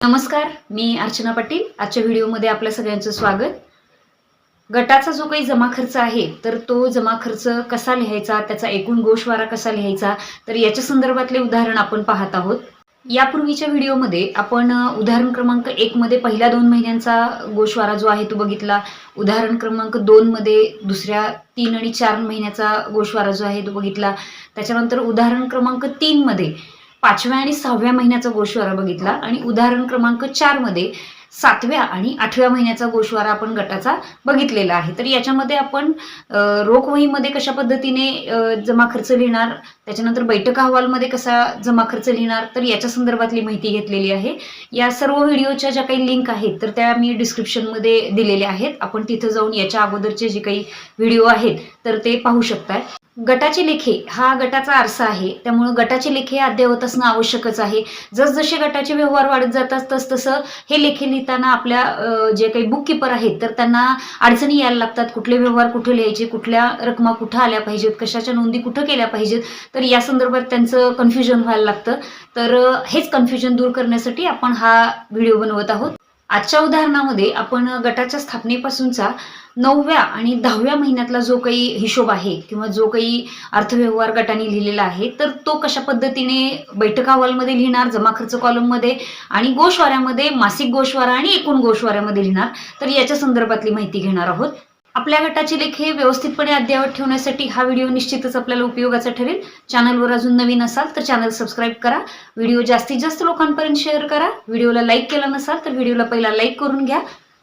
नमस्कार मी अर्चना पाटील. आजच्या व्हिडिओमध्ये आपल्या सगळ्यांचं स्वागत. गटाचा जो काही जमा खर्च आहे तर तो जमा खर्च कसा लिहायचा त्याचा एकूण गोषवारा कसा लिहायचा तर याच्या संदर्भातले उदाहरण आपण पाहत आहोत. यापूर्वीच्या व्हिडिओमध्ये आपण उदाहरण क्रमांक एक मध्ये पहिल्या दोन महिन्यांचा गोषवारा जो आहे तो बघितला. उदाहरण क्रमांक दोन मध्ये दुसऱ्या तीन आणि चार महिन्याचा गोषवारा जो आहे तो बघितला. त्याच्यानंतर उदाहरण क्रमांक तीन मध्ये पाचव्या आणि सहाव्या महिन्याचा गोशवारा बघितला आणि उदाहरण क्रमांक चारमध्ये सातव्या आणि आठव्या महिन्याचा गोशवारा आपण गटाचा बघितलेला आहे. तर याच्यामध्ये आपण रोखवहीमध्ये कशा पद्धतीने जमा खर्च लिहिणार त्याच्यानंतर बैठक अहवालमध्ये कसा जमा खर्च लिहिणार तर याच्या संदर्भातली माहिती घेतलेली आहे. या सर्व व्हिडिओच्या ज्या काही लिंक आहेत तर त्या मी डिस्क्रिप्शनमध्ये दिलेल्या आहेत. आपण तिथं जाऊन याच्या अगोदरचे जे काही व्हिडिओ आहेत तर ते पाहू शकताय. गटाचे लेखे हा गटाचा आरसा आहे. त्यामुळे गटाचे लेखे अद्ययावत असणं आवश्यकच आहे. जसजसे गटाचे व्यवहार वाढत जातात तसतसं हे लेखे लिहिताना आपल्या जे काही बुक किपर आहेत तर त्यांना अडचणी यायला लागतात. कुठले व्यवहार कुठे लिहायचे कुठल्या रकमा कुठं आल्या पाहिजेत कशाच्या नोंदी कुठं केल्या पाहिजेत तर या संदर्भात त्यांचं कन्फ्युजन व्हायला लागतं. तर हेच कन्फ्युजन दूर करण्यासाठी आपण हा व्हिडिओ बनवत आहोत. आजच्या उदाहरणामध्ये आपण गटाच्या स्थापनेपासूनचा नवव्या आणि दहाव्या महिन्यातला जो काही हिशोब आहे किंवा जो काही अर्थव्यवहार गटाने लिहिलेला आहे तर तो कशा पद्धतीने बैठका हॉलमध्ये लिहिणार जमा खर्च कॉलममध्ये आणि गोशवाऱ्यामध्ये मासिक गोषवारा आणि एकूण गोषवाऱ्यामध्ये लिहिणार तर याच्या संदर्भातली माहिती घेणार आहोत. आपल्या गटाचे लेखे व्यवस्थितपणे अद्ययावत ठेवण्यासाठी हा व्हिडिओ निश्चितच आपल्याला उपयोगाचा ठरेल. चॅनलवर अजून नवीन असाल तर चॅनल सबस्क्राईब करा. व्हिडिओ जास्तीत जास्त लोकांपर्यंत शेअर करा. व्हिडिओला लाईक केला नसाल तर व्हिडिओला पहिला लाईक करून घ्या.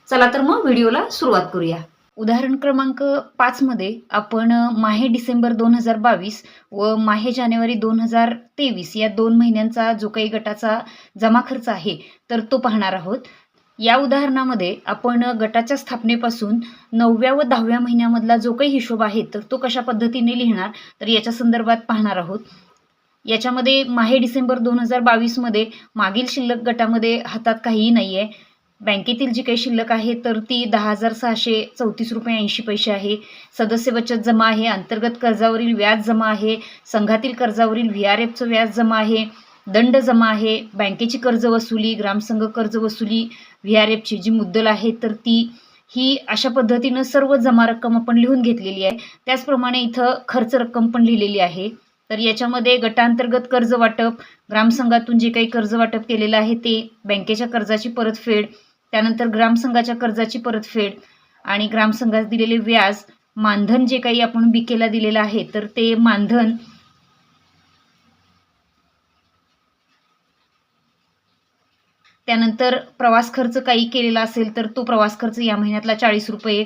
चला तर मग व्हिडिओला सुरुवात करूया. उदाहरण क्रमांक पाचमध्ये आपण माहे डिसेंबर दोन हजार बावीस व माहे जानेवारी दोन हजार तेवीस या दोन महिन्यांचा जो काही गटाचा जमा खर्च आहे तर तो पाहणार आहोत. या उदाहरणामध्ये आपण गटाच्या स्थापनेपासून नवव्या व दहाव्या महिन्यामधला जो काही हिशोब आहे तर तो कशा पद्धतीने लिहिणार तर याच्या संदर्भात पाहणार आहोत. याच्यामध्ये माहे डिसेंबर दोन हजार बावीसमध्ये मागील शिल्लक गटामध्ये हातात काहीही नाही आहे बँकेतील जी काही शिल्लक आहे तर ती दहा हजार सहाशे चौतीस रुपये ऐंशी पैसे आहे. सदस्य बचत जमा आहे अंतर्गत कर्जावरील व्याज जमा आहे संघातील कर्जावरील व्ही आर एफचं व्याज जमा आहे दंड जमा आहे बँकेची कर्ज वसुली ग्रामसंघ कर्ज वसुली व्ही आर एफची जी मुद्दल आहे तर ती ही अशा पद्धतीनं सर्व जमा रक्कम आपण लिहून घेतलेली आहे. त्याचप्रमाणे इथं खर्च रक्कम पण लिहिलेली आहे. तर याच्यामध्ये गटांतर्गत कर्ज वाटप ग्रामसंघातून जे काही कर्ज वाटप केलेलं आहे ते बँकेच्या कर्जाची परतफेड त्यानंतर ग्रामसंघाच्या कर्जाची परतफेड आणि ग्रामसंघात दिलेले व्याज मानधन जे काही आपण बिकेला दिलेलं आहे तर ते मानधन त्यानंतर प्रवास खर्च काही केलेला असेल तर तो प्रवास खर्च या महिन्यातला चाळीस रुपये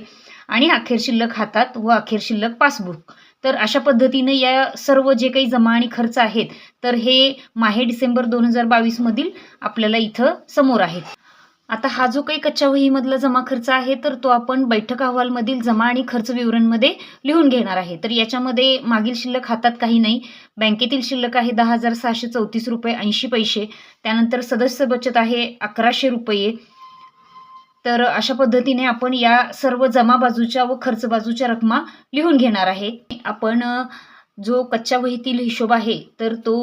आणि अखेर शिल्लक हातात व अखेर शिल्लक पासबुक. तर अशा पद्धतीने या सर्व जे काही जमा आणि खर्च आहेत तर हे माहे डिसेंबर दोन हजार बावीसमधील आपल्याला इथं समोर आहेत आता हा जो काही कच्च्या वहीमधला जमा खर्च आहे तर तो आपण बैठक अहवालमधील जमा आणि खर्च विवरणमध्ये लिहून घेणार आहे. तर याच्यामध्ये मागील शिल्लक हातात काही नाही. बँकेतील शिल्लक आहे दहा हजार सहाशे चौतीस रुपये ऐंशी पैसे. त्यानंतर सदस्य बचत आहे अकराशे रुपये. तर अशा पद्धतीने आपण या सर्व जमा बाजूच्या व खर्च बाजूच्या रकमा लिहून घेणार आहे. आपण जो कच्च्या वहीतील हिशोब आहे तर तो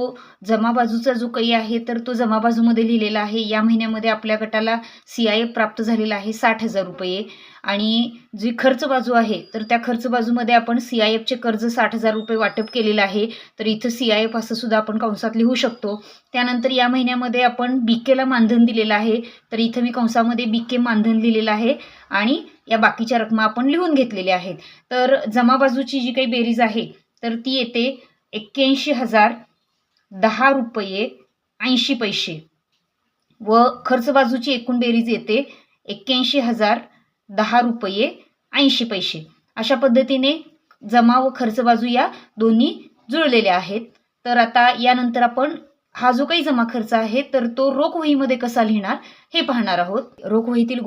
जमा बाजूचा जो काही आहे तर तो जमा बाजूमध्ये लिहिलेला आहे. या महिन्यामध्ये आपल्या गटाला सी आय एफ प्राप्त झालेला आहे साठ हजार रुपये. आणि जी खर्च बाजू आहे तर त्या खर्च बाजूमध्ये आपण सी आय एफचे कर्ज साठ हजार रुपये वाटप केलेलं आहे. तर इथं सी आय एफ असं सुद्धा आपण कंसात लिहू शकतो. त्यानंतर या महिन्यामध्ये आपण बीकेला मानधन दिलेलं आहे. तर इथं मी कंसामध्ये बीके मानधन लिहिलेलं आहे. आणि या बाकीच्या रकमा आपण लिहून घेतलेल्या आहेत. तर जमा बाजूची जी काही बेरीज आहे तर ती येते एक्क्याऐंशी हजार दहा रुपये ऐंशी पैसे. व खर्च बाजूची एकूण बेरीज येते एक्क्याऐंशी हजार दहा रुपये ऐंशी पैसे. अशा पद्धतीने जमा व खर्च बाजू या दोन्ही जुळलेल्या आहेत. तर आता यानंतर आपण हा जो काही जमा खर्च आहे तर तो रोख वहीमध्ये कसा लिहिणार हे पाहणार आहोत. रोख वहीतील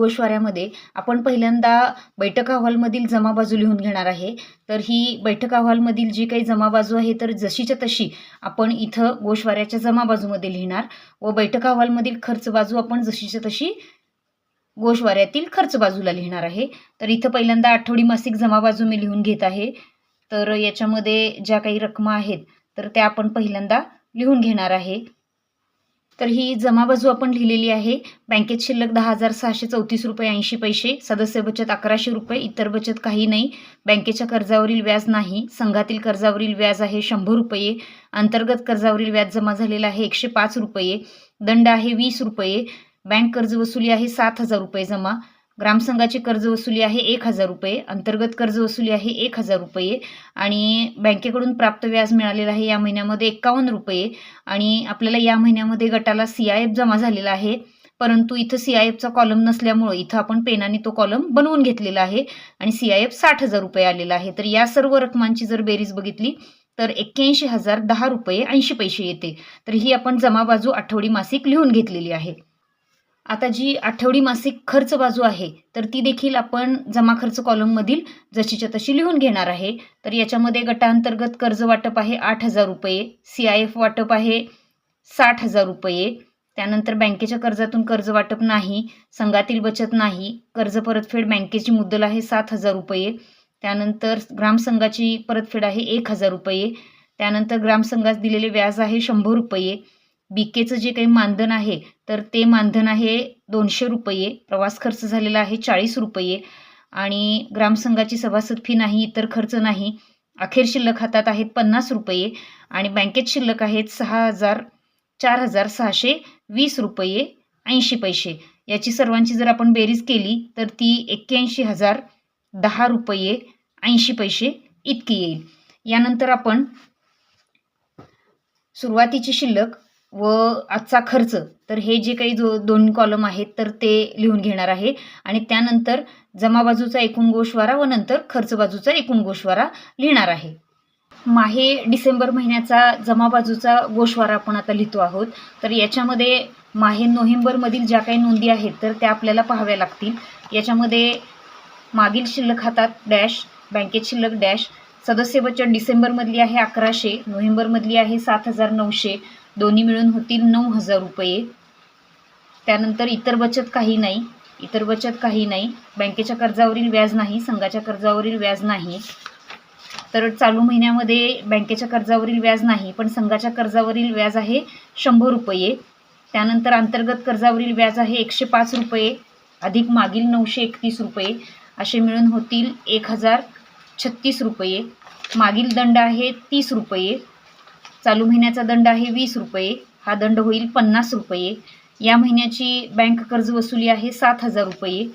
आपण पहिल्यांदा बैठक अहवालमधील जमा बाजू लिहून घेणार आहे. तर ही बैठक अहवालमधील जी काही जमा बाजू आहे तर जशीच्या तशी आपण इथं गोशवाऱ्याच्या जमा बाजूमध्ये लिहिणार व बैठक अहवालमधील खर्च बाजू आपण जशीच्या तशी गोशवाऱ्यातील खर्च बाजूला लिहिणार आहे. तर इथं पहिल्यांदा आठवडी मासिक जमा बाजू मी लिहून घेत आहे. तर याच्यामध्ये ज्या काही रकमा आहेत तर त्या आपण पहिल्यांदा लिहून घेणार आहे. तर ही जमा बाजू आपण लिहिलेली आहे. बँकेत शिल्लक दहा हजार सहाशे चौतीस रुपये ऐंशी पैसे सदस्य बचत अकराशे रुपये इतर बचत काही नाही. बँकेच्या कर्जावरील व्याज नाही. संघातील कर्जावरील व्याज आहे शंभर रुपये. अंतर्गत कर्जावरील व्याज जमा झालेलं आहे एकशे पाच रुपये. दंड आहे वीस रुपये. बँक कर्ज वसुली आहे सात हजार रुपये जमा. ग्रामसंघाची कर्ज वसुली आहे एक हजार रुपये अंतर्गत कर्ज वसुली आहे एक हजार रुपये आणि बँकेकडून प्राप्त व्याज मिळालेलं आहे या महिन्यामध्ये एक्कावन्न रुपये आणि आपल्याला या महिन्यामध्ये गटाला सी आय एफ जमा झालेला आहे. परंतु इथं सी आय एफचा कॉलम नसल्यामुळं इथं आपण पेनाने तो कॉलम बनवून घेतलेला आहे आणि सी आय एफ साठ हजार रुपये आलेला आहे. तर या सर्व रकमांची जर बेरीज बघितली तर एक्क्याऐंशी हजार दहा रुपये ऐंशी पैसे येते. तर ही आपण जमा बाजू आठवडी मासिक लिहून घेतलेली आहे. आता जी आठवडी मासिक खर्च बाजू आहे तर ती देखील आपण जमा खर्च कॉलममधील जशीच्या तशी लिहून घेणार आहे. तर याच्यामध्ये गटांतर्गत कर्ज वाटप आहे आठ हजार रुपये सी आय एफ वाटप आहे साठ हजार रुपये. त्यानंतर बँकेच्या कर्जातून कर्ज वाटप नाही संघातील बचत नाही कर्ज परतफेड बँकेची मुद्दल आहे सात हजार रुपये. त्यानंतर ग्रामसंघाची परतफेड आहे एक हजार रुपये. त्यानंतर ग्रामसंघास दिलेले व्याज आहे शंभर रुपये. बीकेचं जे काही मानधन आहे तर ते मानधन आहे दोनशे रुपये प्रवास खर्च झालेला आहे चाळीस रुपये आणि ग्रामसंघाची सभासद फी नाही इतर खर्च नाही. अखेर शिल्लक हातात आहेत पन्नास रुपये आणि बँकेत शिल्लक आहेत सहा हजार चार हजार सहाशे वीस रुपये ऐंशी पैसे. याची सर्वांची जर आपण बेरीज केली तर ती एक्क्याऐंशी हजार दहा रुपये ऐंशी पैसे इतकी येईल. यानंतर आपण सुरुवातीची शिल्लक व आजचा खर्च. तर हे जे काही जो दोन कॉलम आहेत तर ते लिहून घेणार आहे. आणि त्यानंतर जमा बाजूचा एकूण गोषवारा व नंतर खर्च बाजूचा एकूण गोषवारा लिहिणार आहे. माहे डिसेंबर महिन्याचा जमा बाजूचा गोषवारा आपण आता लिहितो आहोत. तर याच्यामध्ये माहे नोव्हेंबरमधील ज्या काही नोंदी आहेत तर त्या आपल्याला पाहाव्या लागतील. याच्यामध्ये मागील शिल्लक हातात डॅश बँकेत शिल्लक डॅश सदस्य बचत डिसेंबरमधली आहे अकराशे नोव्हेंबरमधली आहे सात हजार नऊशे दोन्ही मिळून होतील नऊ हजार रुपये. त्यानंतर इतर बचत काही नाही. इतर बचत काही नाही. बँकेच्या कर्जावरील व्याज नाही. संघाच्या कर्जावरील व्याज नाही. तर चालू महिन्यामध्ये बँकेच्या कर्जावरील व्याज नाही पण संघाच्या कर्जावरील व्याज आहे शंभर रुपये. त्यानंतर अंतर्गत कर्जावरील व्याज आहे एकशे पाच रुपये अधिक मागील नऊशे एकतीस रुपये. असे मिळून होतील एक हजार छत्तीस रुपये. मागील दंड आहे तीस रुपये. चालू महिन्याचा दंड आहे वीस रुपये. हा दंड होईल पन्नास रुपये. या महिन्याची बँक कर्ज वसुली आहे सात हजार रुपये.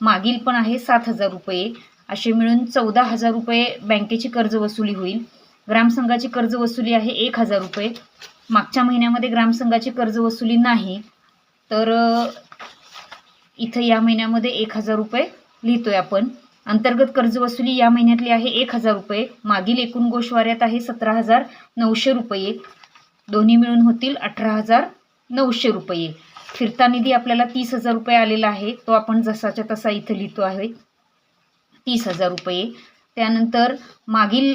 मागील पण आहे सात हजार रुपये. असे मिळून चौदा हजार रुपये बँकेची कर्ज वसुली होईल. ग्रामसंघाची कर्ज वसुली आहे एक हजार रुपये. मागच्या महिन्यामध्ये ग्रामसंघाची कर्ज वसुली नाही. तर इथं या महिन्यामध्ये एक हजार रुपये लिहितोय आपण. अंतर्गत कर्ज वसुली या महिन्यातली आहे एक हजार रुपये. मागील एकूण गोशवाऱ्यात आहे सतरा हजार नऊशे रुपये. दोन्ही मिळून होतील अठरा हजार नऊशे रुपये. फिरता निधी आपल्याला तीस हजार रुपये आलेला आहे. तो आपण जसाच्या तसा इथं लिहितो आहे. तीस हजार रुपये. त्यानंतर मागील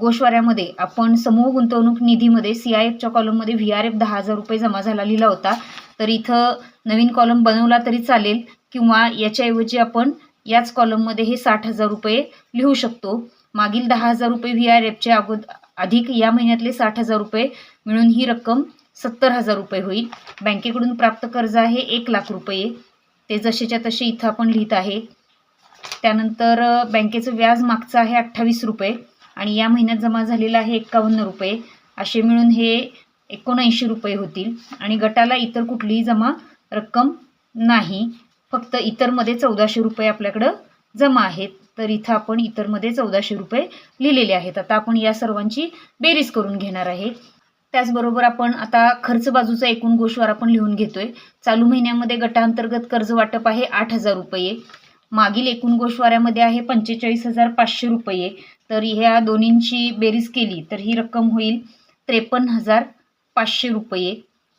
गोशवाऱ्यामध्ये आपण समूह गुंतवणूक निधीमध्ये सी आय एफच्या कॉलममध्ये व्ही आर एफ दहा हजार रुपये जमा झाला लिहिला होता. तर इथं नवीन कॉलम बनवला तरी चालेल किंवा याच्याऐवजी आपण याच कॉलममध्ये हे साठ हजार रुपये लिहू शकतो. मागील दहा हजार रुपये व्ही आर एफचे अगोद अधिक या महिन्यातले साठ हजार रुपये मिळून ही रक्कम सत्तर हजार रुपये होईल. बँकेकडून प्राप्त कर्ज आहे एक लाख रुपये. ते जसेच्या तसे इथं आपण लिहित आहे. त्यानंतर बँकेचं व्याज मागचं आहे अठ्ठावीस रुपये आणि या महिन्यात जमा झालेलं आहे एक्कावन्न रुपये. असे मिळून हे एकोणऐंशी रुपये होतील आणि गटाला इतर कुठलीही जमा रक्कम नाही. फक्त इतरमध्ये चौदाशे रुपये आपल्याकडं जमा आहेत. तर इथं आपण इतरमध्ये चौदाशे रुपये लिहिलेले आहेत. आता आपण या सर्वांची बेरीज करून घेणार आहे. त्याचबरोबर आपण आता खर्च बाजूचा एकूण गोषवार आपण लिहून घेतोय. चालू महिन्यामध्ये गटांतर्गत कर्ज वाटप आहे आठ हजार रुपये. मागील एकूण गोषवाऱ्यामध्ये आहे पंचेचाळीस हजार पाचशे रुपये. तर ह्या दोन्हींची बेरीज केली तर ही रक्कम होईल त्रेपन्न हजार पाचशे रुपये.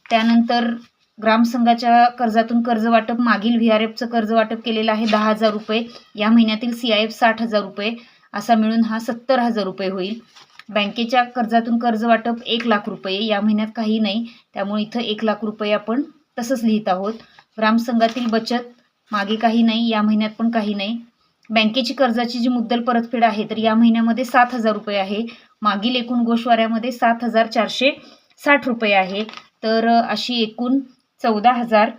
त्यानंतर ग्रामसंघाच्या कर्जातून कर्ज वाटप मागील व्ही आर एफचं कर्ज वाटप केलेलं आहे दहा हजार रुपये. या महिन्यातील सी आय एफ साठ हजार रुपये. असा मिळून हा सत्तर हजार रुपये होईल. बँकेच्या कर्जातून कर्ज वाटप एक लाख रुपये. या महिन्यात काही नाही. त्यामुळे इथं एक लाख रुपये आपण तसंच लिहित आहोत. ग्रामसंघातील बचत मागे काही नाही. या महिन्यात पण काही नाही. बँकेची कर्जाची जी मुद्दल परतफेड आहे तर या महिन्यामध्ये सात हजार रुपये आहे. मागील एकूण गोशवाऱ्यामध्ये सात हजार चारशे साठ रुपये आहे. तर अशी एकूण चौदा हजार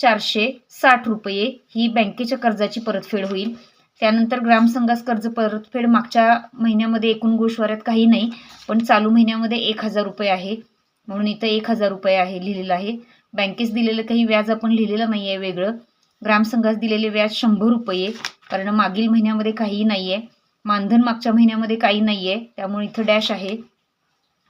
चारशे साठ रुपये ही बँकेच्या कर्जाची परतफेड होईल. त्यानंतर ग्रामसंघास कर्ज परतफेड मागच्या महिन्यामध्ये एकूण गोशवाऱ्यात काही नाही पण चालू महिन्यामध्ये एक हजार रुपये आहे. म्हणून इथं एक हजार रुपये आहे लिहिलेलं आहे. बँकेस दिलेलं काही व्याज आपण लिहिलेलं नाही आहे वेगळं ग्रामसंघास दिलेले व्याज शंभर रुपये कारण मागील महिन्यामध्ये काहीही नाही आहे मानधन मागच्या महिन्यामध्ये काही नाही आहे त्यामुळे इथं डॅश आहे.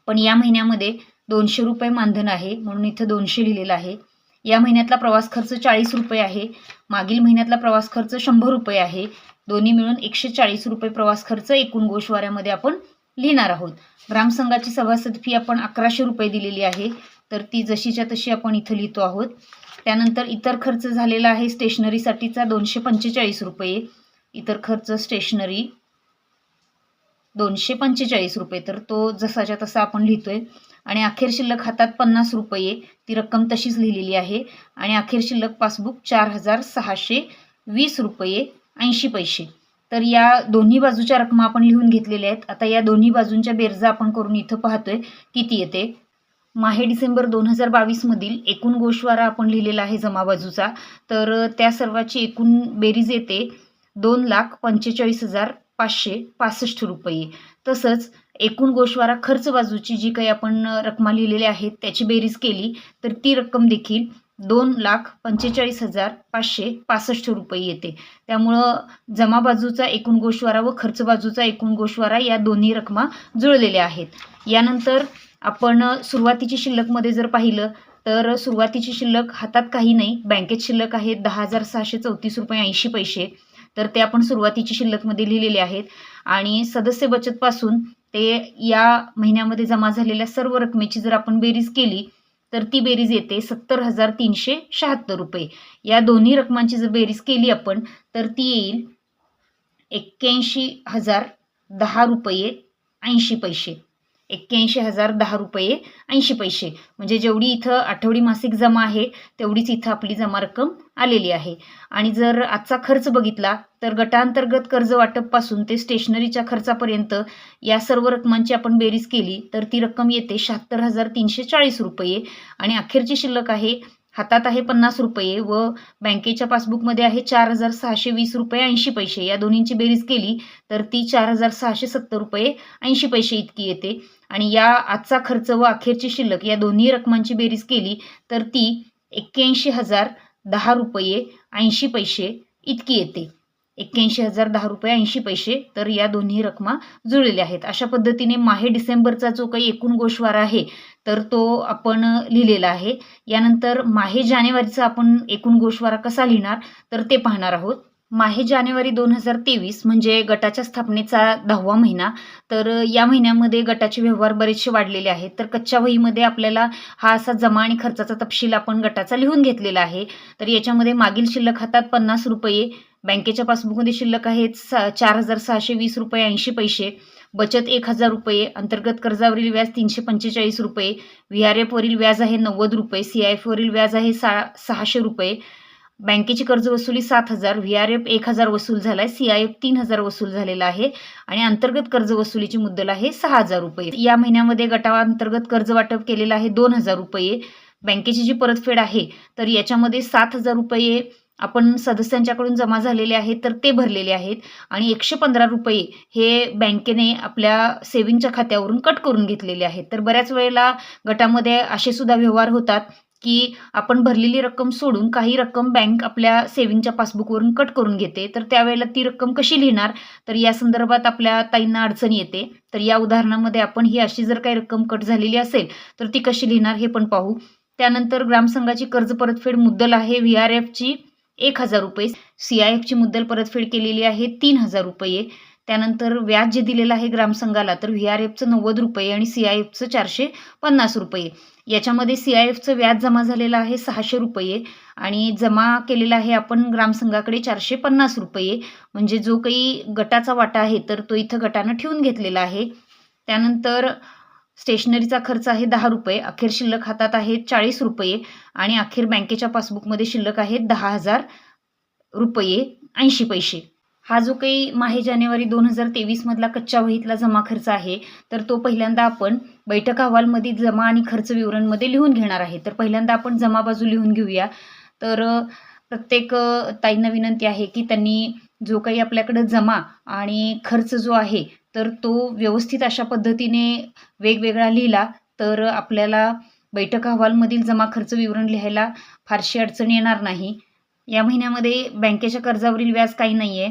पण या महिन्यामध्ये दोनशे रुपये मानधन आहे. म्हणून इथं दोनशे लिहिलेलं आहे. या महिन्यातला प्रवास खर्च चाळीस रुपये आहे. मागील महिन्यातला प्रवास खर्च शंभर रुपये आहे. दोन्ही मिळून एकशे चाळीस रुपये प्रवास खर्च एकूण गोशवाऱ्यामध्ये आपण लिहिणार आहोत. ग्रामसंघाची सभासद फी आपण अकराशे रुपये दिलेली आहे. तर ती जशीच्या तशी आपण इथं लिहितो आहोत. त्यानंतर इतर खर्च झालेला आहे स्टेशनरीसाठीचा दोनशे पंचेचाळीस रुपये. इतर खर्च स्टेशनरी दोनशे पंचेचाळीस रुपये. तर तो जसाच्या तसा आपण लिहितोय. आणि अखेर शिल्लक हातात पन्नास रुपये. ती रक्कम तशीच लिहिलेली आहे. आणि अखेर शिल्लक पासबुक चार हजार सहाशे वीस रुपये ऐंशी पैसे. तर या दोन्ही बाजूच्या रकमा आपण लिहून घेतलेल्या आहेत. आता या दोन्ही बाजूंच्या बेरजा आपण करून इथं पाहतोय किती येते. माहे डिसेंबर दोन हजार बावीसमधील एकूण गोशवारा आपण लिहिलेला आहे जमा बाजूचा. तर त्या सर्वाची एकूण बेरीज येते दोन लाख पंचेचाळीस हजार पाचशे पासष्ट रुपये. तसंच एकूण गोषवारा खर्च बाजूची जी काही आपण रकमा लिहिलेल्या आहेत त्याची बेरीज केली तर ती रक्कम देखील दोन लाख पंचेचाळीस हजार पाचशे पासष्ट रुपये येते. त्यामुळं जमा बाजूचा एकूण गोशवारा व खर्च बाजूचा एकूण गोषवारा या दोन्ही रकमा जुळलेल्या आहेत. यानंतर आपण सुरुवातीची शिल्लकमध्ये जर पाहिलं तर सुरुवातीची शिल्लक हातात काही नाही बँकेत शिल्लक आहे दहा हजार सहाशे चौतीस रुपये ऐंशी पैसे. तर ते आपण सुरुवातीची शिल्लकमध्ये लिहिलेले आहेत. आणि सदस्य बचतपासून ते या महिन्यामध्ये जमा झालेल्या सर्व रकमेची जर आपण बेरीज केली तर ती बेरीज येते सत्तर हजार तीनशे शहात्तर रुपये. या दोन्ही रकमांची जर बेरीज केली आपण तर ती येईल एक्क्याऐंशी हजार दहा रुपये ऐंशी पैसे. एक्क्याऐंशी हजार दहा रुपये ऐंशी पैसे. म्हणजे जेवढी इथं आठवडी मासिक जमा आहे तेवढीच इथं आपली जमा रक्कम आलेली आहे. आणि जर आजचा खर्च बघितला तर गटांतर्गत कर्ज वाटपपासून ते स्टेशनरीच्या खर्चापर्यंत या सर्व रकमांची आपण बेरीज केली तर ती रक्कम येते शहात्तर हजार तीनशे चाळीस रुपये. आणि अखेरची शिल्लक आहे हातात आहे पन्नास रुपये व बँकेच्या पासबुकमध्ये आहे चार हजार सहाशे वीस रुपये ऐंशी पैसे. या दोन्हींची बेरीज केली तर ती चार हजार सहाशे सत्तर रुपये ऐंशी पैसे इतकी येते. आणि या आजचा खर्च व अखेरची शिल्लक या दोन्ही रकमांची बेरीज केली तर ती एक्क्याऐंशी हजार दहा रुपये ऐंशी पैसे इतकी येते. एक्क्याऐंशी हजार दहा रुपये ऐंशी पैसे तर या दोन्ही रकमा जुळलेल्या आहेत. अशा पद्धतीने माहे डिसेंबरचा जो काही एकूण गोषवारा आहे तर तो आपण लिहिलेला आहे. यानंतर माहे जानेवारीचा आपण एकूण गोषवारा कसा लिहिणार तर ते पाहणार आहोत. माहे जानेवारी दोन हजार तेवीस म्हणजे गटाच्या स्थापनेचा दहावा महिना. तर या महिन्यामध्ये गटाचे व्यवहार बरेचसे वाढलेले आहेत. तर कच्च्या वहीमध्ये आपल्याला हा असा जमा आणि खर्चाचा तपशील आपण गटाचा लिहून घेतलेला आहे. तर याच्यामध्ये मागील शिल्लक हातात पन्नास रुपये बँकेच्या पासबुकमध्ये शिल्लक आहेत सा चार हजार सहाशे वीस रुपये ऐंशी पैसे बचत एक हजार रुपये अंतर्गत कर्जावरील व्याज तीनशे पंचेचाळीस रुपये व्ही आर एफवरील व्याज आहे नव्वद रुपये सी आय एफवरील व्याज आहे सा सहाशे रुपये बँकेची कर्ज वसुली सात हजार व्ही आर एफ एक हजार वसूल झाला आहे सी आय एफ तीन हजार वसूल झालेला आहे आणि अंतर्गत कर्ज वसुलीची मुद्दल आहे सहा हजार रुपये. या महिन्यामध्ये गटाअंतर्गत कर्ज वाटप केलेलं आहे दोन हजार रुपये. बँकेची जी परतफेड आहे तर याच्यामध्ये सात हजार रुपये आपण सदस्यांच्याकडून जमा झालेले आहेत तर ते भरलेले आहेत आणि एकशे पंधरा रुपये हे बँकेने आपल्या सेव्हिंगच्या खात्यावरून कट करून घेतलेले आहेत. तर बऱ्याच वेळेला गटामध्ये असे सुद्धा व्यवहार होतात की आपण भरलेली रक्कम सोडून काही रक्कम बँक आपल्या सेव्हिंगच्या पासबुकवरून कट करून घेते. तर त्यावेळेला ती रक्कम कशी लिहिणार? तर या संदर्भात आपल्या ताईंना अडचण येते. तर या उदाहरणामध्ये आपण ही अशी जर काही रक्कम कट झालेली असेल तर ती कशी लिहिणार हे पण पाहू. त्यानंतर ग्रामसंघाची कर्ज परतफेड मुद्दल आहे. व्ही आर एफची एक हजार रुपये. सी आय एफची मुद्दल परतफेड केलेली आहे तीन हजार रुपये. त्यानंतर व्याज जे दिलेलं आहे ग्रामसंघाला तर व्ही आर एफचं नव्वद रुपये आणि सी आय एफचं चारशे पन्नास रुपये. याच्यामध्ये सी आय एफचं व्याज जमा झालेलं आहे सहाशे रुपये आणि जमा केलेला आहे आपण ग्रामसंघाकडे चारशे पन्नास रुपये. म्हणजे जो काही गटाचा वाटा आहे तर तो इथं गटानं ठेवून घेतलेला आहे. त्यानंतर स्टेशनरीचा खर्च आहे दहा रुपये अखेर शिल्लक हातात आहे चाळीस रुपये आणि अखेर बँकेच्या पासबुकमध्ये शिल्लक आहे दहा हजार रुपये ऐंशी पैसे. हा जो काही माहे जानेवारी दोन हजार तेवीसमधला कच्च्या वहीतला जमा खर्च आहे तर तो पहिल्यांदा आपण बैठक अहवालमधील जमा आणि खर्च विवरणमध्ये लिहून घेणार आहे. तर पहिल्यांदा आपण जमा बाजू लिहून घेऊया. तर प्रत्येक ताईंना विनंती आहे की त्यांनी जो काही आपल्याकडं जमा आणि खर्च जो आहे तर तो व्यवस्थित अशा पद्धतीने वेगवेगळा लिहिला तर आपल्याला बैठक अहवालमधील जमा खर्च विवरण लिहायला फारशी अडचण येणार नाही. या महिन्यामध्ये बँकेच्या कर्जावरील व्याज काही नाही आहे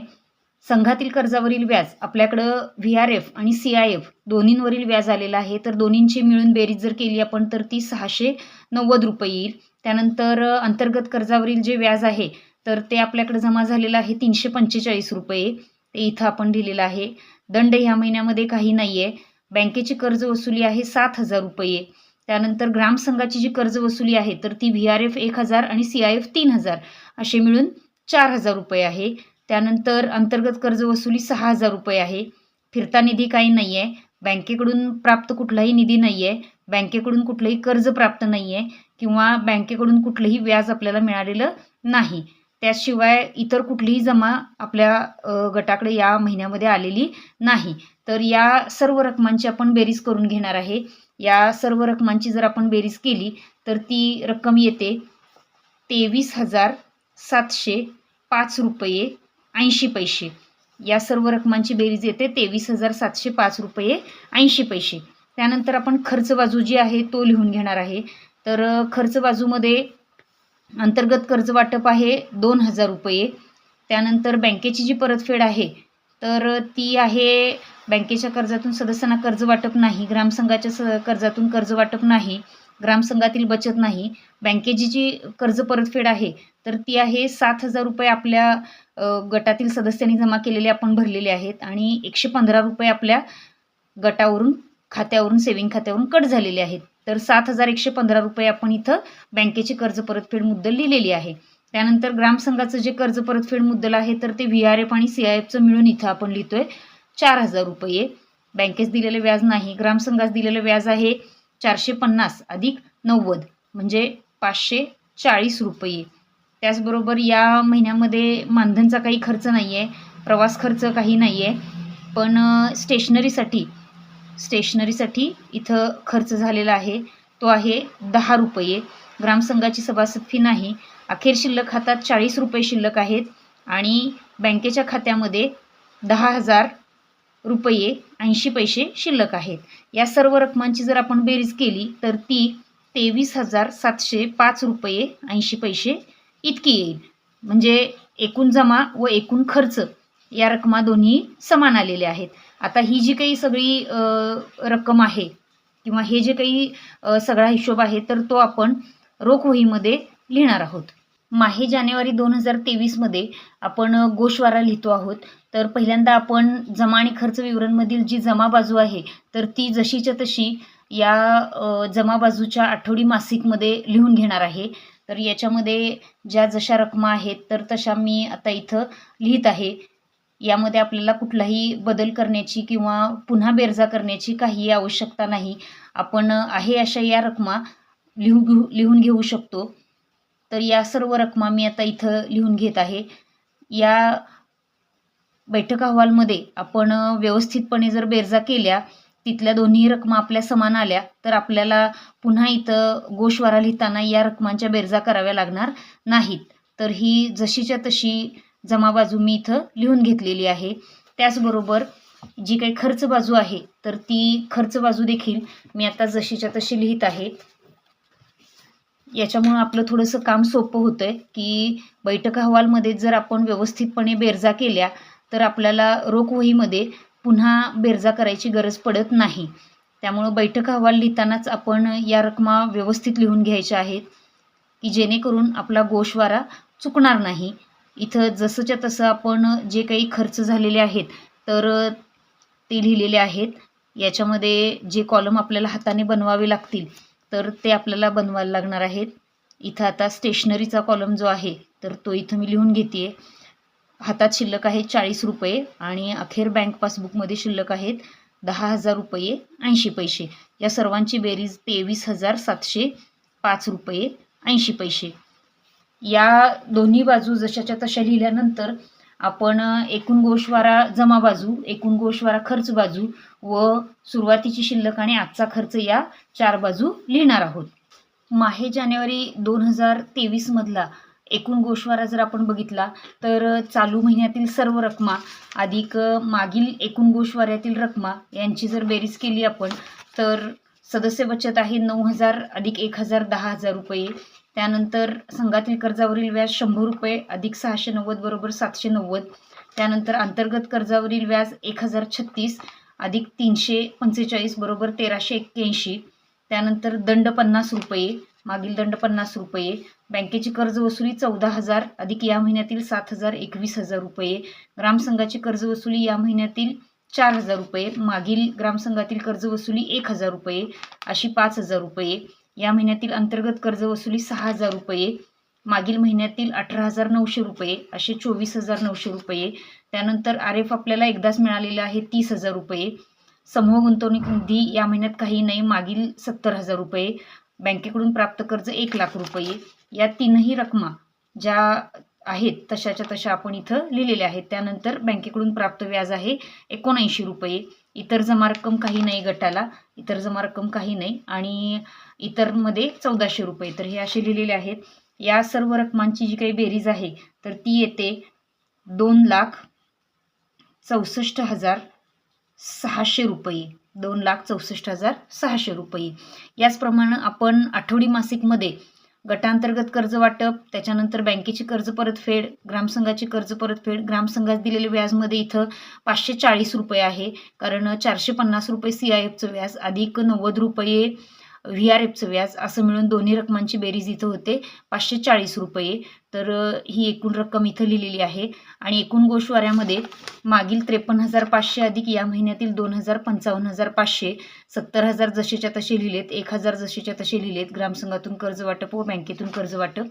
संघातील कर्जावरील व्याज आपल्याकडं व्ही आर एफ आणि सी आय एफ दोन्हींवरील व्याज आलेलं आहे. तर दोन्हींची मिळून बेरीज जर केली आपण तर ती सहाशे नव्वद रुपये येईल. त्यानंतर अंतर्गत कर्जावरील जे व्याज आहे तर ते आपल्याकडे जमा झालेलं आहे तीनशे पंचेचाळीस रुपये. ते इथं आपण लिहिलेलं आहे. दंड ह्या महिन्यामध्ये काही नाही आहे बँकेची कर्ज वसुली आहे सात हजार रुपये. त्यानंतर ग्रामसंघाची जी कर्ज वसुली आहे तर ती व्ही आर एफ एक हजार आणि सी आय एफ तीन हजार असे मिळून चार हजार रुपये आहे. त्यानंतर अंतर्गत कर्ज वसुली सहा हजार रुपये आहे. फिरता निधी काही नाही आहे बँकेकडून प्राप्त कुठलाही निधी नाही आहे बँकेकडून कुठलंही कर्ज प्राप्त नाही आहे किंवा बँकेकडून कुठलंही व्याज आपल्याला मिळालेलं नाही. त्याशिवाय इतर कुठलीही जमा आपल्या गटाकडे या महिन्यामध्ये आलेली नाही. तर या सर्व रकमांची आपण बेरीज करून घेणार आहे. या सर्व रकमांची जर आपण बेरीज केली तर ती रक्कम येते तेवीस हजार सातशे पाच रुपये ऐंशी पैसे. या सर्व रकमांची बेरीज येते तेवीस हजार सातशे पाच रुपये ऐंशी पैसे. त्यानंतर आपण खर्च बाजू जी आहे तो लिहून घेणार आहे. तर खर्च बाजूमध्ये अंतर्गत कर्ज वाटप आहे दोन हजार रुपये. त्यानंतर बँकेची जी परतफेड आहे तर ती आहे बँकेच्या कर्जातून सदस्यांना कर्ज वाटप नाही ग्रामसंघाच्या स कर्जातून कर्ज वाटप नाही ग्रामसंघातील बचत नाही. बँकेची जी कर्ज परतफेड आहे तर ती आहे सात हजार रुपये आपल्या गटातील सदस्यांनी जमा केलेले आपण भरलेले आहेत आणि एकशे पंधरा रुपये आपल्या गटावरून खात्यावरून सेविंग खात्यावरून कट झालेले आहेत. तर सात हजार एकशे पंधरा रुपये आपण इथं बँकेची कर्ज परतफेड मुद्दल लिहिलेली आहे. त्यानंतर ग्रामसंघाचं जे कर्ज परतफेड मुद्दल आहे तर ते व्ही आर एफ आणि सी आय एफचं मिळून इथं आपण लिहितोय चार हजार रुपये. बँकेस दिलेलं व्याज नाही ग्रामसंघास दिलेलं व्याज आहे चारशे पन्नास अधिक नव्वद म्हणजे पाचशे चाळीस रुपये. त्याचबरोबर या महिन्यामध्ये मानधनचा काही खर्च नाही आहे प्रवास खर्च काही नाही आहे पण स्टेशनरीसाठी स्टेशनरीसाठी इथं खर्च झालेला आहे. तो आहे दहा रुपये. ग्रामसंघाची सभासद फी नाही. अखेर शिल्लक हातात चाळीस रुपये शिल्लक आहेत आणि बँकेच्या खात्यामध्ये दहा हजार रुपये ऐंशी पैसे शिल्लक आहेत. या सर्व रकमांची जर आपण बेरीज केली तर ती तेवीस हजार सातशे पाच रुपये ऐंशी पैसे इतकी येईल. म्हणजे एकूण जमा व एकूण खर्च या रकमा दोन्ही समान आलेल्या आहेत. आता ही जी काही सगळी रक्कम आहे किंवा हे जे काही सगळा हिशोब आहे तर तो आपण रोख वहीमध्ये लिहिणार आहोत. माहे जानेवारी दोन हजार तेवीसमध्ये आपण गोशवारा लिहितो आहोत. तर पहिल्यांदा आपण जमा आणि खर्च विवरणमधील जी जमा बाजू आहे तर ती जशीच्या तशी या जमा बाजूच्या आठवडी मासिकमध्ये लिहून घेणार आहे. तर याच्यामध्ये ज्या जशा रकमा आहेत तर तशा मी आता इथं लिहित आहे. यामध्ये आपल्याला कुठलाही बदल करण्याची किंवा पुन्हा बेरजा करण्याची काही आवश्यकता नाही. आपण आहे अशा या रकमा लिहू घेऊ लिहून घेऊ शकतो. तर या सर्व रकमा मी आता इथं लिहून घेत आहे. या बैठक अहवालमध्ये आपण व्यवस्थितपणे जर बेरजा केल्या तिथल्या दोन्ही रकमा आपल्या समान आल्या तर आपल्याला पुन्हा इथं गोशवारा लिहिताना या रकमांच्या बेरजा कराव्या लागणार नाहीत. तर ही जशीच्या तशी जमा बाजू मी इथं लिहून घेतलेली आहे. त्याचबरोबर जी काही खर्च बाजू आहे तर ती खर्च बाजू देखील मी आता जशीच्या तशी लिहित आहे. याच्यामुळं आपलं थोडंसं काम सोपं होतं आहे की बैठक अहवालमध्ये जर आपण व्यवस्थितपणे बेरजा केल्या तर आपल्याला रोखवहीमध्ये पुन्हा बेरजा करायची गरज पडत नाही. त्यामुळं बैठक अहवाल लिहितानाच आपण या रकमा व्यवस्थित लिहून घ्यायच्या आहेत की जेणेकरून आपला गोषवारा चुकणार नाही. इथं जसंच्या तसं आपण जे काही खर्च झालेले आहेत तर ते लिहिलेले आहेत. याच्यामध्ये जे कॉलम आपल्याला हाताने बनवावे लागतील तर ते आपल्याला बनवायला लागणार आहेत. इथं आता स्टेशनरीचा कॉलम जो आहे तर तो इथं मी लिहून घेते आहे हातात शिल्लक आहे चाळीस रुपये आणि अखेर बँक पासबुकमध्ये शिल्लक आहेत दहा हजार रुपये ऐंशी पैसे. या सर्वांची बेरीज तेवीस हजार सातशे पाच रुपये ऐंशी पैसे. या दोन्ही बाजू जशाच्या तशा लिहिल्यानंतर आपण एकूण गोषवारा जमा बाजू एकूण गोशवारा खर्च बाजू व सुरुवातीची शिल्लक आणि आजचा खर्च या चार बाजू लिहिणार आहोत. माहे जानेवारी दोन हजार तेवीसमधला एकूण गोशवारा जर आपण बघितला तर चालू महिन्यातील सर्व रकमा अधिक मागील एकूण गोशवाऱ्यातील रकमा यांची जर बेरीज केली आपण तर सदस्य बचत आहे नऊ हजार अधिक एक हजार दहा हजार रुपये. त्यानंतर संघातील कर्जावरील व्याज शंभर रुपये अधिक सहाशे नव्वद बरोबर सातशे नव्वद. त्यानंतर अंतर्गत कर्जावरील व्याज एक हजार छत्तीस अधिक तीनशे पंचेचाळीस बरोबर तेराशे एक्क्याऐंशी. त्यानंतर दंड पन्नास रुपये मागील दंड पन्नास रुपये. बँकेची कर्ज वसुली चौदा हजार अधिक या महिन्यातील सात हजार एकवीस हजार रुपये. ग्रामसंघाची कर्ज वसुली या महिन्यातील चार हजार रुपये. मागील ग्रामसंघातील कर्ज वसुली एक हजार रुपये अशी पाच हजार रुपये. या महिन्यातील अंतर्गत कर्ज वसुली सहा हजार रुपये. मागील महिन्यातील अठरा हजार नऊशे रुपये असे चोवीस हजार नऊशे रुपये. त्यानंतर आर एफ आपल्याला एकदाच मिळालेला आहे तीस हजार रुपये. समूह गुंतवणूक निधी या महिन्यात काही नाही मागील सत्तर हजार रुपये. बँकेकडून प्राप्त कर्ज एक लाख रुपये. या तीनही रकमा ज्या आहेत तशाच्या तशा आपण इथं लिहिलेल्या आहेत. त्यानंतर बँकेकडून प्राप्त व्याज आहे एकोणऐंशी रुपये. इतर जमा रक्कम काही नाही गटाला इतर जमा रक्कम काही नाही आणि इतरमध्ये चौदाशे रुपये. तर हे असे लिहिलेले आहेत. या सर्व रकमांची जी काही बेरीज आहे तर ती येते दोन लाख चौसष्ट हजार सहाशे रुपये. दोन लाख चौसष्ट हजार सहाशे रुपये. याचप्रमाणे आपण आठवडी मासिकमध्ये गटांतर्गत कर्ज वाटप त्याच्यानंतर बँकेची कर्ज परतफेड ग्रामसंघाची कर्ज परतफेड ग्रामसंघात दिलेले व्याजमध्ये इथं पाचशे चाळीस रुपये आहे. कारण चारशे पन्नास रुपये सी आय एफचं व्याज अधिक नव्वद रुपये व्ही आर एफचं व्याज. असं मिळून दोन्ही रकमांची बेरीज इथं होते. पाचशे चाळीस रुपये. तर ही एकूण रक्कम इथं लिहिलेली आहे. आणि एकूण गोशवाऱ्यामध्ये मागील त्रेपन्न हजार पाचशे अधिक या महिन्यातील दोन हजार पंचावन्न हजार पाचशे सत्तर हजार जसेच्या तसे लिहिलेत एक हजार जसेच्या तसे लिहिलेत. ग्रामसंघातून कर्ज वाटप व बँकेतून कर्ज वाटप.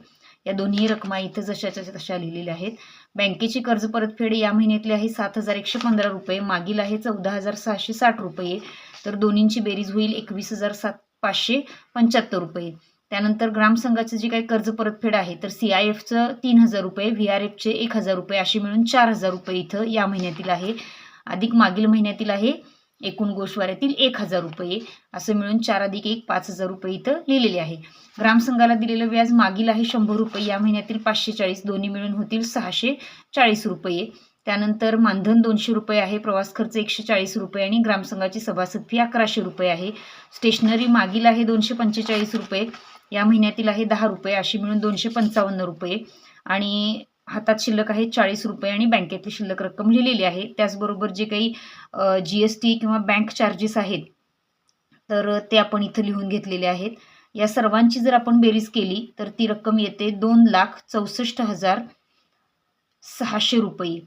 या दोन्ही रकमा इथं जशाच्या तशा लिहिलेल्या आहेत. बँकेची कर्ज परतफेड या महिन्यातली आहे सात हजार एकशे पंधरा रुपये. मागील आहे चौदा हजार सहाशे साठ रुपये. तर दोन्हींची बेरीज होईल एकवीस हजार सात पाचशे पंच्याहत्तर रुपये. त्यानंतर ग्रामसंघाचं जे काही कर्ज परतफेड आहे तर सी आय एफचं तीन हजार रुपये व्ही आर एफचे एक हजार रुपये असे मिळून चार हजार रुपये इथं या महिन्यातील आहे. अधिक मागील महिन्यातील आहे एकूण गोषवाऱ्यातील एक हजार रुपये. असं मिळून चार अधिक एक पाच हजार रुपये इथं लिहिलेले आहे. ग्रामसंघाला दिलेलं व्याज मागील आहे शंभर रुपये. या महिन्यातील पाचशे चाळीस दोन्ही मिळून होतील सहाशे चाळीस रुपये. त्यानंतर मानधन दोनशे रुपये आहे प्रवास खर्च एकशे चाळीस रुपये आणि ग्रामसंघाची सभासद फी अकराशे रुपये आहे. स्टेशनरी मागील आहे दोनशे पंचेचाळीस रुपये या महिन्यातील आहे दहा रुपये अशी मिळून दोनशे पंचावन्न रुपये. आणि हातात शिल्लक आहे चाळीस रुपये आणि बँकेतली शिल्लक रक्कम लिहिलेली आहे. त्याचबरोबर जे काही जी एस टी किंवा बँक चार्जेस आहेत तर ते आपण इथं लिहून घेतलेले आहेत. या सर्वांची जर आपण बेरीज केली तर ती रक्कम येते दोन लाख चौसष्ट हजार सहाशे रुपये.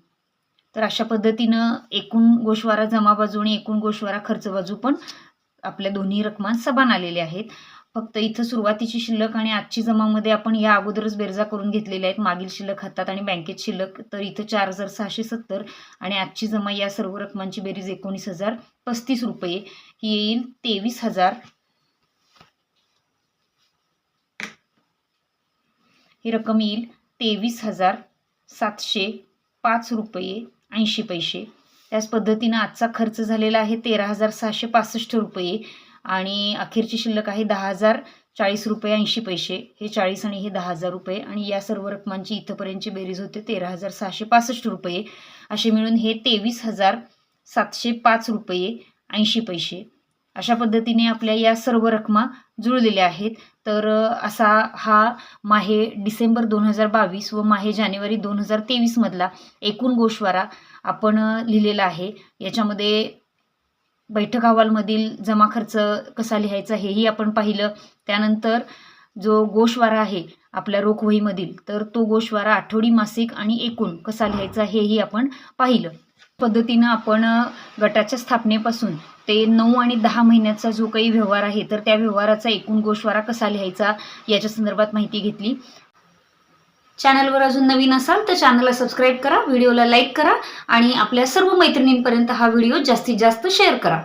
तर अशा पद्धतीनं एकूण गोषवारा जमा बाजू आणि एकूण गोशवारा खर्च बाजू पण आपल्या दोन्ही रकमा समान आलेल्या आहेत. फक्त इथं सुरुवातीची शिल्लक आणि आजची जमामध्ये आपण या अगोदरच बेरजा करून घेतलेल्या आहेत. मागील शिल्लक हातात आणि बँकेत शिल्लक तर इथं चार हजार सहाशे सत्तर आणि आजची जमा या सर्व रकमांची बेरीज एकोणीस हजार पस्तीस रुपये. ही येईल तेवीस हजार. ही रक्कम येईल तेवीस हजार सातशे पाच रुपये. ऐंशी पैसे. त्याच पद्धतीनं आजचा खर्च झालेला आहे तेरा हजार सहाशे पासष्ट रुपये आणि अखेरची शिल्लक आहे दहा हजार चाळीस रुपये ऐंशी पैसे. हे चाळीस आणि हे दहा हजार रुपये आणि या सर्व रकमांची इथंपर्यंतची बेरीज होते तेरा हजार सहाशे पासष्ट रुपये. असे मिळून हे तेवीस हजार सातशे पाच रुपये ऐंशी पैसे. अशा पद्धतीने आपल्या या सर्व रकमा जुळलेल्या आहेत. तर असा हा माहे डिसेंबर दोन हजार बावीस व माहे जानेवारी दोन हजार तेवीसमधला एकूण गोषवारा आपण लिहिलेला आहे. याच्यामध्ये बैठक अहवालमधील जमा खर्च कसा लिहायचा हेही आपण पाहिलं. त्यानंतर जो गोषवारा आहे आपल्या रोखवहीमधील तर तो गोषवारा आठवडी मासिक आणि एकूण कसा लिहायचा हेही आपण पाहिलं. पद्धतीनं आपण गटाच्या स्थापनेपासून ते नऊ आणि दहा महिन्याचा जो काही व्यवहार आहे तर त्या व्यवहाराचा एकूण गोषवारा कसा लिहायचा याच्या संदर्भात माहिती घेतली. चॅनलवर अजून नवीन असाल तर चॅनलला सबस्क्राईब करा व्हिडिओला लाईक करा आणि आपल्या सर्व मैत्रिणींपर्यंत हा व्हिडिओ जास्तीत जास्त शेअर करा.